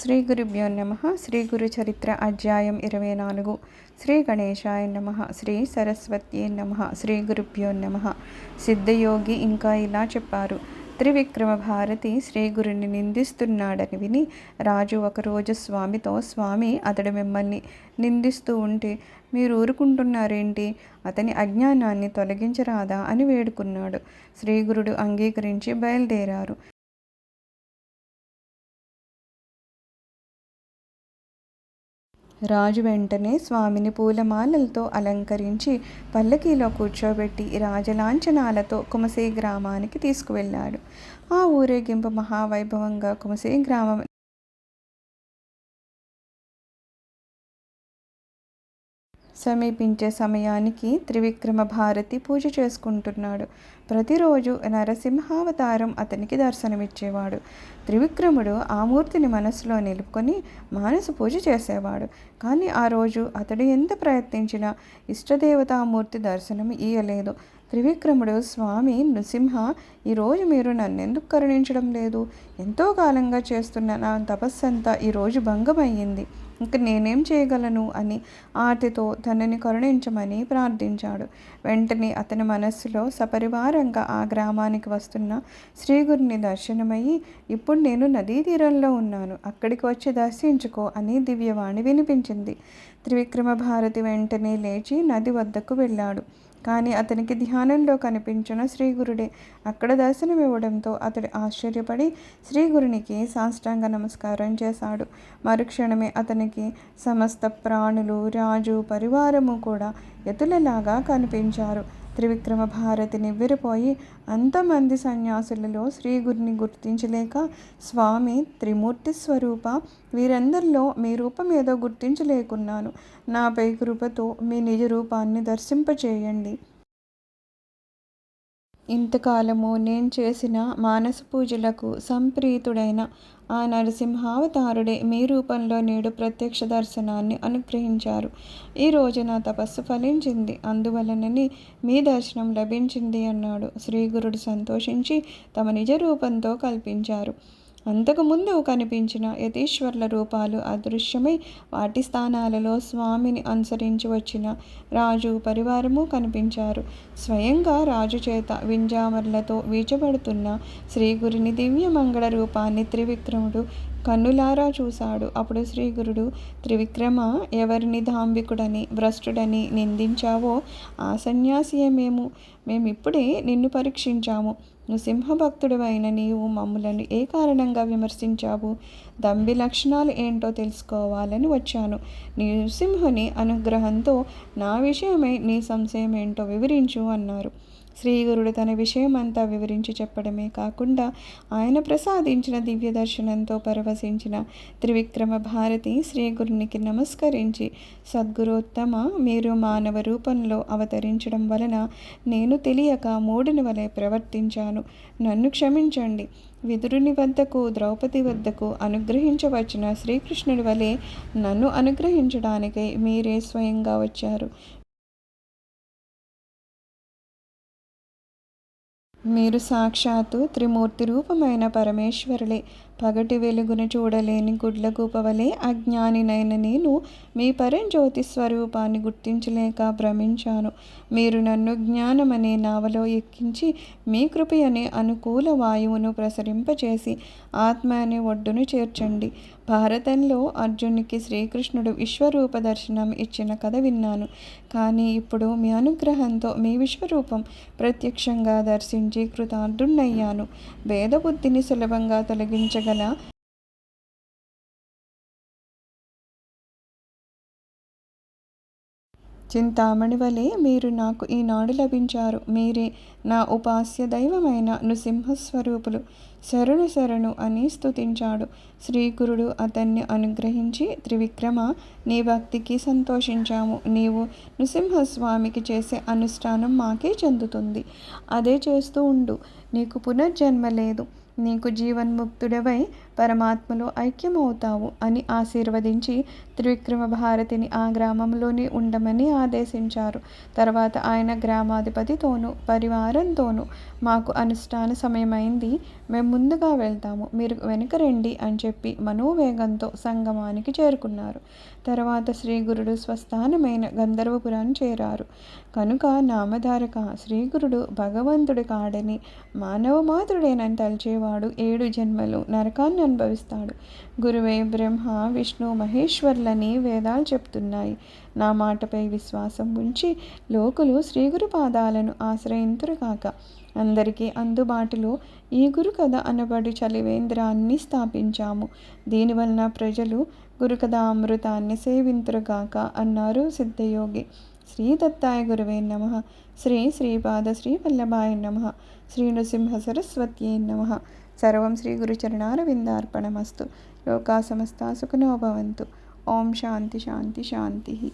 శ్రీ గురుభ్యో నమ. శ్రీ గురు చరిత్ర అధ్యాయం ఇరవై నాలుగు. శ్రీ గణేశాయ నమ. శ్రీ సరస్వతి నమ. శ్రీ గురుభ్యో నమ. సిద్ధయోగి ఇంకా ఇలా చెప్పారు. త్రివిక్రమ భారతి శ్రీ గురుని నిందిస్తున్నాడని విని రాజు ఒకరోజు స్వామితో స్వామి అతడు మిమ్మల్ని నిందిస్తూ ఉంటే మీరు ఊరుకుంటున్నారేంటి? అతని అజ్ఞానాన్ని తొలగించరాదా? అని వేడుకున్నాడు. శ్రీగురుడు అంగీకరించి బయలుదేరారు. రాజు వెంటనే స్వామిని పూలమాలలతో అలంకరించి పల్లకీలో కూర్చోబెట్టి రాజలాంఛనాలతో కుమసే గ్రామానికి తీసుకువెళ్ళాడు. ఆ ఊరేగింపు మహావైభవంగా కుమసే గ్రామం సమీపించే సమయానికి త్రివిక్రమ భారతి పూజ చేసుకుంటున్నాడు. ప్రతిరోజు నరసింహావతారం అతనికి దర్శనమిచ్చేవాడు. త్రివిక్రముడు ఆ మూర్తిని మనసులో నిలుపుకొని మానసు పూజ చేసేవాడు. కానీ ఆ రోజు అతడు ఎంత ప్రయత్నించినా ఇష్టదేవతామూర్తి దర్శనం ఇయ్యలేదు. త్రివిక్రముడు స్వామి నృసింహ ఈరోజు మీరు నన్నెందుకు కరుణించడం లేదు? ఎంతో కాలంగా చేస్తున్న నా తపస్సంతా ఈరోజు భంగమయ్యింది. ఇంక నేనేం చేయగలను? అని ఆర్తితో తనని కరుణించమని ప్రార్థించాడు. వెంటనే అతని మనస్సులో సపరివారంగా ఆ గ్రామానికి వస్తున్న శ్రీగురిని దర్శనమయ్యి ఇప్పుడు నేను నదీ తీరంలో ఉన్నాను. అక్కడికి వచ్చి దర్శించుకో అని దివ్యవాణి వినిపించింది. త్రివిక్రమ భారతి వెంటనే లేచి నది వద్దకు వెళ్ళాడు. కానీ అతనికి ధ్యానంలో కనిపించిన శ్రీగురుడే అక్కడ దర్శనమివ్వడంతో అతడు ఆశ్చర్యపడి శ్రీగురునికి సాష్టాంగ నమస్కారం చేశాడు. మరుక్షణమే అతనికి సమస్త ప్రాణులు రాజు పరివారము కూడా ఎతులలాగా కనిపించారు. త్రివిక్రమ భారతి నివ్వెరపోయి అంతమంది సన్యాసులలో శ్రీగురిని గుర్తించలేక స్వామి త్రిమూర్తి స్వరూప వీరందరిలో మీ రూపం ఏదో గుర్తించలేకున్నాను. నాపై కృపతో మీ నిజ రూపాన్ని దర్శింపచేయండి. ఇంతకాలము నేను చేసిన మానస పూజలకు సంప్రీతుడైన ఆ నరసింహావతారుడే మీ రూపంలో నేడు ప్రత్యక్ష దర్శనాన్ని అనుగ్రహించారు. ఈ రోజున నా తపస్సు ఫలించింది. అందువలనని మీ దర్శనం లభించింది అన్నాడు. శ్రీగురుడు సంతోషించి తమ నిజ రూపంతో కల్పించారు. అంతకుముందు కనిపించిన యతీశ్వర్ల రూపాలు అదృశ్యమై వాటి స్థానాలలో స్వామిని అనుసరించి వచ్చిన రాజు పరివారము కనిపించారు. స్వయంగా రాజు చేత వింజామర్లతో వీచబడుతున్న శ్రీగురిని దివ్య మంగళ రూపాన్ని త్రివిక్రముడు కన్నులారా చూశాడు. అప్పుడు శ్రీగురుడు త్రివిక్రమ ఎవరిని ధాంబికుడని భ్రష్టుడని నిందించావో? ఆ సన్యాసియే మేము మేమిప్పుడే నిన్ను పరీక్షించాము. నృసింహభక్తుడు అయిన నీవు మమ్ములను ఏ కారణంగా విమర్శించావు? దంబి లక్షణాలు ఏంటో తెలుసుకోవాలని వచ్చాను. నీ అనుగ్రహంతో నా విషయమై నీ సంశయం ఏంటో వివరించు అన్నారు. శ్రీగురుడు తన విషయమంతా వివరించి చెప్పడమే కాకుండా ఆయన ప్రసాదించిన దివ్య దర్శనంతో పరవశించిన త్రివిక్రమ భారతి శ్రీగురునికి నమస్కరించి సద్గురోత్తమ మీరు మానవ రూపంలో అవతరించడం వలన నేను తెలియక మూడిని వలె ప్రవర్తించాను. నన్ను క్షమించండి. విదురుని వద్దకు ద్రౌపది వద్దకు అనుగ్రహించవచ్చిన శ్రీకృష్ణుడి వలె నన్ను అనుగ్రహించడానికై మీరే స్వయంగా వచ్చారు. మీరు సాక్షాత్తు త్రిమూర్తి రూపమైన పరమేశ్వరులే. పగటి వెలుగును చూడలేని గుడ్లగూపవలే అజ్ఞానినైన నేను మీ పరంజ్యోతి స్వరూపాన్ని గుర్తించలేక భ్రమించాను. మీరు నన్ను జ్ఞానమనే నావలో ఎక్కించి మీ కృప అనే అనుకూల వాయువును ప్రసరింపచేసి ఆత్మ అనే ఒడ్డును చేర్చండి. భారతంలో అర్జునికి శ్రీకృష్ణుడు విశ్వరూప దర్శనం ఇచ్చిన కథ విన్నాను. కానీ ఇప్పుడు మీ అనుగ్రహంతో మీ విశ్వరూపం ప్రత్యక్షంగా దర్శించి కృతార్థుణ్ణయ్యాను. భేదబుద్ధిని సులభంగా తొలగించ గల చింతామణి వలె మీరు నాకు ఈనాడు లభించారు. మీరే నా ఉపాస్య దైవమైన నృసింహస్వరూపులు. శరణు శరణు అని స్తుతించాడు. శ్రీగురుడు అతన్ని అనుగ్రహించి త్రివిక్రమ నీ భక్తికి సంతోషించాము. నీవు నృసింహస్వామికి చేసే అనుష్ఠానం మాకే చెందుతుంది. అదే చేస్తూ ఉండు. నీకు పునర్జన్మ లేదు. నీకు జీవన్ముక్తుడవై పరమాత్మలో ఐక్యమవుతావు అని ఆశీర్వదించి త్రివిక్రమ భారతిని ఆ గ్రామంలోనే ఉండమని ఆదేశించారు. తర్వాత ఆయన గ్రామాధిపతితోనూ పరివారంతోనూ మాకు అనుష్ఠాన సమయమైంది. మేము ముందుగా వెళ్తాము. మీరు వెనుక రండి అని చెప్పి మనోవేగంతో సంగమానికి చేరుకున్నారు. తర్వాత శ్రీ గురుడు స్వస్థానమైన గంధర్వపురాన్ని చేరారు. కనుక నామధారక శ్రీగురుడు భగవంతుడి కాడని మానవ మాతృడేనని తలిచేవాడు ఏడు జన్మలు నరకాన్ని అనుభవిస్తాడు. గురువే బ్రహ్మ విష్ణు మహేశ్వర్లని వేదాలు చెప్తున్నాయి. నా మాటపై విశ్వాసం ఉంచి లోకులు శ్రీగురు పాదాలను ఆశ్రయింతురు కాక. అందరికీ అందుబాటులో ఈ గురు కథ అనబడి చలివేంద్రాన్ని స్థాపించాము. దీనివలన ప్రజలు గురుకథ అమృతాన్ని సేవింతురుగాక అన్నారు సిద్ధయోగి. శ్రీ దత్తాయ గురువే నమ. శ్రీ శ్రీపాద శ్రీ వల్లభాయ నమ. శ్రీ నృసింహ సరస్వత్యే నమ. సర్వం శ్రీ గురుచరణారవిందార్పణమస్తు. లోకా సమస్త సుఖనో భవంతు. ఓం శాంతి శాంతి శాంతి.